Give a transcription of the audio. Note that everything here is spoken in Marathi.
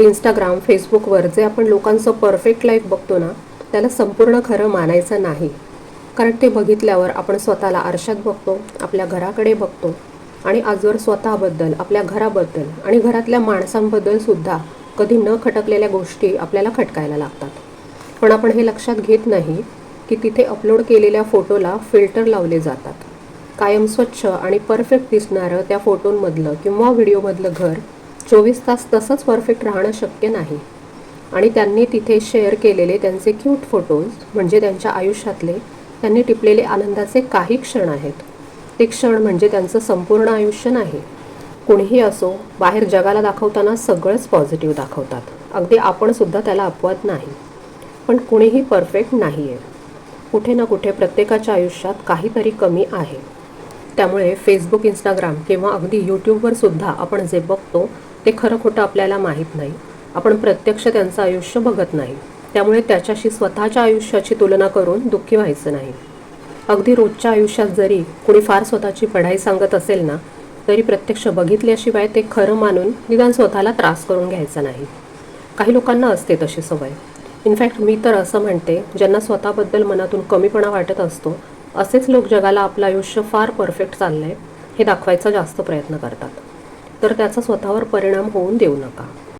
इंस्टाग्राम फेसबुकवर जे आपण लोकांचं परफेक्ट लाईफ बघतो ना त्याला संपूर्ण खरं मानायचं नाही. कारण ते बघितल्यावर आपण स्वतःला आरशात बघतो आपल्या घराकडे बघतो आणि आजवर स्वतःबद्दल आपल्या घराबद्दल आणि घरातल्या माणसांबद्दल सुद्धा कधी न खटकलेल्या गोष्टी आपल्याला खटकायला लागतात. पण आपण हे लक्षात घेत नाही की तिथे अपलोड केलेल्या फोटोला फिल्टर लावले जातात. कायम स्वच्छ आणि परफेक्ट दिसणारं त्या फोटोंमधलं किंवा व्हिडिओमधलं घर चोवीस तास तसंच परफेक्ट राहणं शक्य नाही. आणि त्यांनी तिथे शेअर केलेले त्यांचे क्यूट फोटोज म्हणजे त्यांच्या आयुष्यातले त्यांनी टिपलेले आनंदाचे काही क्षण आहेत. ते क्षण म्हणजे त्यांचं संपूर्ण आयुष्य नाही. कुणीही असो बाहेर जगाला दाखवताना सगळंच पॉझिटिव्ह दाखवतात. अगदी आपणसुद्धा त्याला अपवाद नाही. पण कुणीही परफेक्ट नाही आहे कुठे ना कुठे प्रत्येकाच्या आयुष्यात काहीतरी कमी आहे. त्यामुळे फेसबुक इंस्टाग्राम किंवा अगदी यूट्यूबवर सुद्धा आपण जे बघतो ते खरं खोटं आपल्याला माहीत नाही. आपण प्रत्यक्ष त्यांचं आयुष्य बघत नाही. त्यामुळे त्याच्याशी स्वतःच्या आयुष्याची तुलना करून दुःखी व्हायचं नाही. अगदी रोजच्या आयुष्यात जरी कुणी फार स्वतःची पढाई सांगत असेल ना तरी प्रत्यक्ष बघितल्याशिवाय ते खरं मानून निदान स्वतःला त्रास करून घ्यायचा नाही. काही लोकांना असते तशी सवय. इनफॅक्ट मी तर असं म्हणते ज्यांना स्वतःबद्दल मनातून कमीपणा वाटत असतो असेच लोक जगाला आपलं आयुष्य फार परफेक्ट चाललं आहे हे दाखवायचा जास्त प्रयत्न करतात. तर त्याचा स्वतःवर परिणाम होऊन देऊ नका.